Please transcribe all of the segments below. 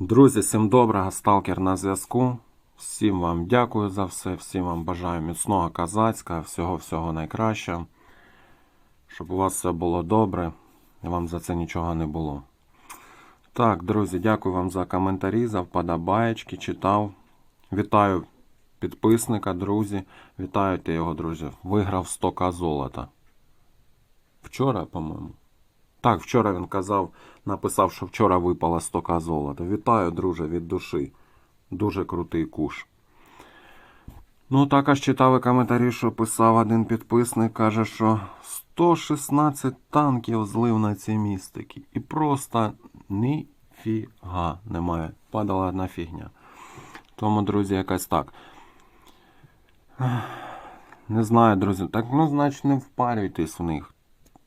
Друзі, всім доброго, сталкер на зв'язку. Всім вам дякую за все, всім вам бажаю міцного казацька, всього-всього найкращого. Щоб у вас все було добре і вам за це нічого не було. Так, друзі, дякую вам за коментарі, за вподобаєчки, читав. Вітаю підписника, друзі. Вітаю його, друзі. Виграв 100к золота. Вчора, по-моєму. Так, вчора він казав, написав, що вчора випало 100к золота. Вітаю, друже, від душі. Дуже крутий куш. Ну, також читав і коментарі, що писав один підписник, каже, що 116 танків злив на ці містики. І просто ніфіга немає. Падала одна фігня. Тому, друзі, якось так. Не знаю, друзі. Так, ну, значить, не впарюйтесь в них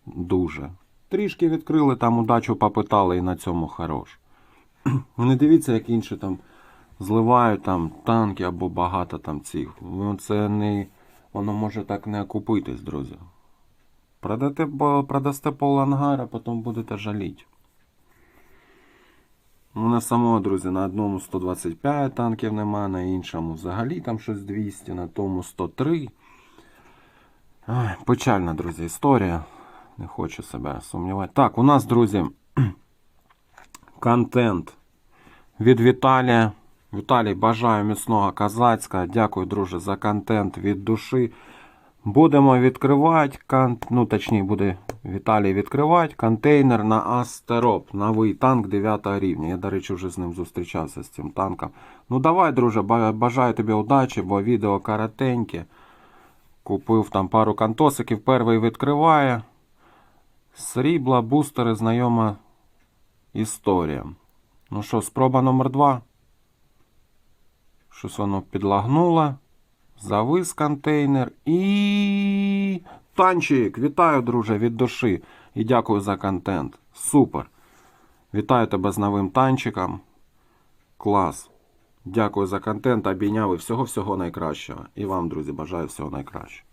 дуже. Трішки відкрили, там удачу попитали і на цьому хорош. Не дивіться, як інші там зливають там танки або багато там цих. Ну, це не. Воно може так не окупитись, друзі. Продате, бо- продасте пол ангара, потім будете жаліти. У мене самого, друзі, на одному 125 танків нема, на іншому взагалі там щось 200, на тому 103. Ай, печальна, друзі, історія. Не хочу себе сумнівати. Так, у нас, друзі, контент від Віталія. Віталій, бажаю міцного казацька. Дякую, друже, за контент від душі. Будемо відкривати, ну точніше буде Віталій відкривати контейнер на Астероп. Новий танк 9 рівня. Я, до речі, вже з ним зустрічався з цим танком. Ну давай, друже, бажаю тобі удачі, бо відео коротеньке. Купив там пару кантосиків, перший відкриває. Срібла, бустери, знайома історія. Ну що, спроба номер два. Щось воно підлагнуло. Завис контейнер і. Танчик! Вітаю, друже, від душі. І дякую за контент. Супер. Вітаю тебе з новим танчиком. Клас. Дякую за контент, обійняв і всього-всього найкращого. І вам, друзі, бажаю всього найкращого.